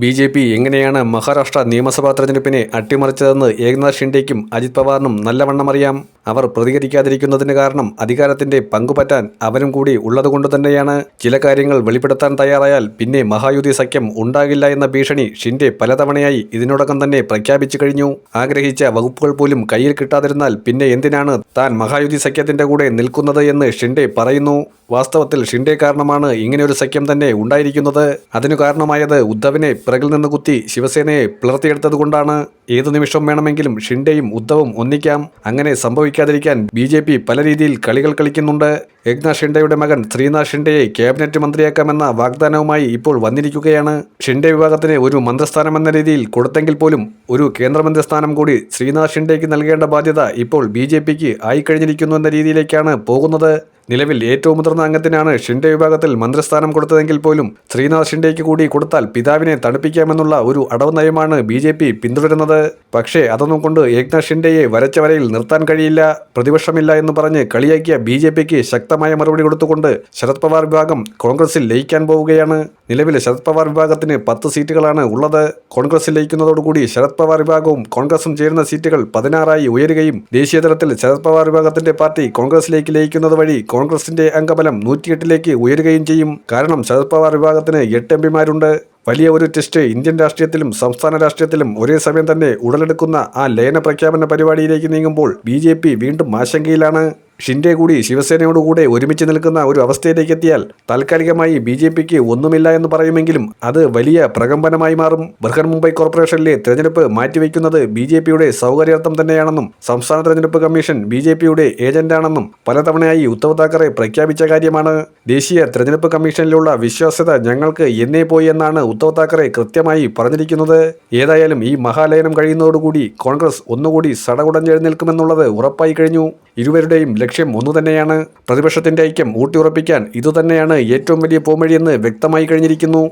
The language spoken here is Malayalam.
ബി ജെ പി എങ്ങനെയാണ് മഹാരാഷ്ട്ര നിയമസഭാ തെരഞ്ഞെടുപ്പിനെ അട്ടിമറിച്ചതെന്ന് ഏകനാഥ് ഷിൻഡേക്കും അജിത് പവാറിനും നല്ലവണ്ണം അറിയാം. അവർ പ്രതികരിക്കാതിരിക്കുന്നതിന് കാരണം അധികാരത്തിന്റെ പങ്കുപറ്റാൻ അവരും കൂടി ഉള്ളതുകൊണ്ട് തന്നെയാണ്. ചില കാര്യങ്ങൾ വെളിപ്പെടുത്താൻ തയ്യാറായാൽ പിന്നെ മഹായുതി സഖ്യം ഉണ്ടാകില്ല എന്ന ഭീഷണി ഷിൻഡെ പലതവണയായി ഇതിനോടകം തന്നെ പ്രഖ്യാപിച്ചു കഴിഞ്ഞു. ആഗ്രഹിച്ച വകുപ്പുകൾ പോലും കയ്യിൽ കിട്ടാതിരുന്നാൽ പിന്നെ എന്തിനാണ് താൻ മഹായുതി സഖ്യത്തിന്റെ കൂടെ നിൽക്കുന്നത് എന്ന് ഷിൻഡെ പറയുന്നു. വാസ്തവത്തിൽ ഷിൻഡെ കാരണമാണ് ഇങ്ങനെയൊരു സഖ്യം തന്നെ ഉണ്ടായിരിക്കുന്നത്. അതിനു കാരണമായത് ഉദ്ധവിനെ പിറകിൽ നിന്ന് കുത്തി ശിവസേനയെ പിളർത്തിയെടുത്തതുകൊണ്ടാണ്. ഏതു നിമിഷം വേണമെങ്കിലും ഷിൻഡെയും ഉദ്ധവും ഒന്നിക്കാം. അങ്ങനെ സംഭവിക്കാതിരിക്കാൻ ബി ജെ പി പല രീതിയിൽ കളികൾ കളിക്കുന്നുണ്ട്. യജ്ഞ ഷിൻഡെയുടെ മകൻ ശ്രീനാഥ് ഷിൻഡെയെ ക്യാബിനറ്റ് മന്ത്രിയാക്കാമെന്ന വാഗ്ദാനവുമായി ഇപ്പോൾ വന്നിരിക്കുകയാണ്. ഷിൻഡെ വിഭാഗത്തിന് ഒരു മന്ത്രിസ്ഥാനം എന്ന രീതിയിൽ കൊടുത്തെങ്കിൽ പോലും ഒരു കേന്ദ്രമന്ത്രി സ്ഥാനം കൂടി ശ്രീനാഥ് ഷിൻഡെയ്ക്ക് നൽകേണ്ട ബാധ്യത ഇപ്പോൾ ബി ജെ പിക്ക് ആയിക്കഴിഞ്ഞിരിക്കുന്നു എന്ന രീതിയിലേക്കാണ് പോകുന്നത്. നിലവിൽ ഏറ്റവും മുതിർന്ന അംഗത്തിനാണ് ഷിൻഡെ വിഭാഗത്തിൽ മന്ത്രിസ്ഥാനം കൊടുത്തതെങ്കിൽ പോലും ശ്രീനാഥ് ഷിൻഡെയ്ക്ക് കൂടി കൊടുത്താൽ പിതാവിനെ തണുപ്പിക്കാമെന്നുള്ള ഒരു അടവ് നയമാണ് ബി ജെ പി പിന്തുടരുന്നത്. പക്ഷേ അതൊന്നും കൊണ്ട് ഏക്നാഥ് ഷിൻഡെയെ വരച്ചവരയിൽ നിർത്താൻ കഴിയില്ല പ്രതിപക്ഷമില്ല എന്ന് പറഞ്ഞ് കളിയാക്കിയ ബി ജെ പിക്ക് ശക്തമായ മറുപടി കൊടുത്തുകൊണ്ട് ശരത് പവാർ വിഭാഗം കോൺഗ്രസിൽ ലയിക്കാൻ പോവുകയാണ്. നിലവിൽ ശരത് പവാർ വിഭാഗത്തിന് പത്ത് സീറ്റുകളാണ് ഉള്ളത്. കോൺഗ്രസിൽ ലയിക്കുന്നതോടുകൂടി ശരത് പവാർ വിഭാഗവും കോൺഗ്രസും ചേരുന്ന സീറ്റുകൾ പതിനാറായി ഉയരുകയും ദേശീയതലത്തിൽ ശരത് പവാർ വിഭാഗത്തിന്റെ പാർട്ടി കോൺഗ്രസിലേക്ക് ലയിക്കുന്നത് വഴി കോൺഗ്രസിന്റെ അംഗബലം നൂറ്റിയെട്ടിലേക്ക് ഉയരുകയും ചെയ്യും. കാരണം ശരത് പവാർ വിഭാഗത്തിന് എട്ട് എം പിമാരുണ്ട്. വലിയ ഒരു ടെസ്റ്റ് ഇന്ത്യൻ രാഷ്ട്രീയത്തിലും സംസ്ഥാന രാഷ്ട്രീയത്തിലും ഒരേ സമയം തന്നെ ഉടലെടുക്കുന്ന ആ ലയന പ്രഖ്യാപന പരിപാടിയിലേക്ക് നീങ്ങുമ്പോൾ ബി വീണ്ടും ആശങ്കയിലാണ്. ഷിൻഡെ കൂടി ശിവസേനയോടുകൂടെ ഒരുമിച്ച് നിൽക്കുന്ന ഒരു അവസ്ഥയിലേക്ക് എത്തിയാൽ താൽക്കാലികമായി ബി ജെ പിക്ക് ഒന്നുമില്ല എന്ന് പറയുമെങ്കിലും അത് വലിയ പ്രകമ്പനമായി മാറും. ബൃഹൻ മുംബൈ കോർപ്പറേഷനിലെ തെരഞ്ഞെടുപ്പ് മാറ്റിവെക്കുന്നത് ബി ജെ പിയുടെ സൗകര്യാർത്ഥം തന്നെയാണെന്നും സംസ്ഥാന തെരഞ്ഞെടുപ്പ് കമ്മീഷൻ ബി ജെ പിയുടെ ഏജന്റാണെന്നും പലതവണയായി ഉദ്ധവ് താക്കറെ പ്രഖ്യാപിച്ച കാര്യമാണ്. ദേശീയ തെരഞ്ഞെടുപ്പ് കമ്മീഷനിലുള്ള വിശ്വാസ്യത ഞങ്ങൾക്ക് എന്നേ പോയി എന്നാണ് ഉദ്ധവ് താക്കറെ കൃത്യമായി പറഞ്ഞിരിക്കുന്നത്. ഏതായാലും ഈ മഹാലയനം കഴിയുന്നതോടുകൂടി കോൺഗ്രസ് ഒന്നുകൂടി സടകുടഞ്ഞെഴുന്നേൽക്കുമെന്നുള്ളത് ഉറപ്പായി കഴിഞ്ഞു. ഇരുവരുടെയും ലക്ഷ്യം ഒന്നു തന്നെയാണ് പ്രതിപക്ഷത്തിന്റെ ഐക്യം. ഊട്ടിയുറപ്പിക്കാൻ ഇതുതന്നെയാണ് ഏറ്റവും വലിയ പോംവഴിയെന്ന് വ്യക്തമായി കഴിഞ്ഞിരിക്കുന്നു.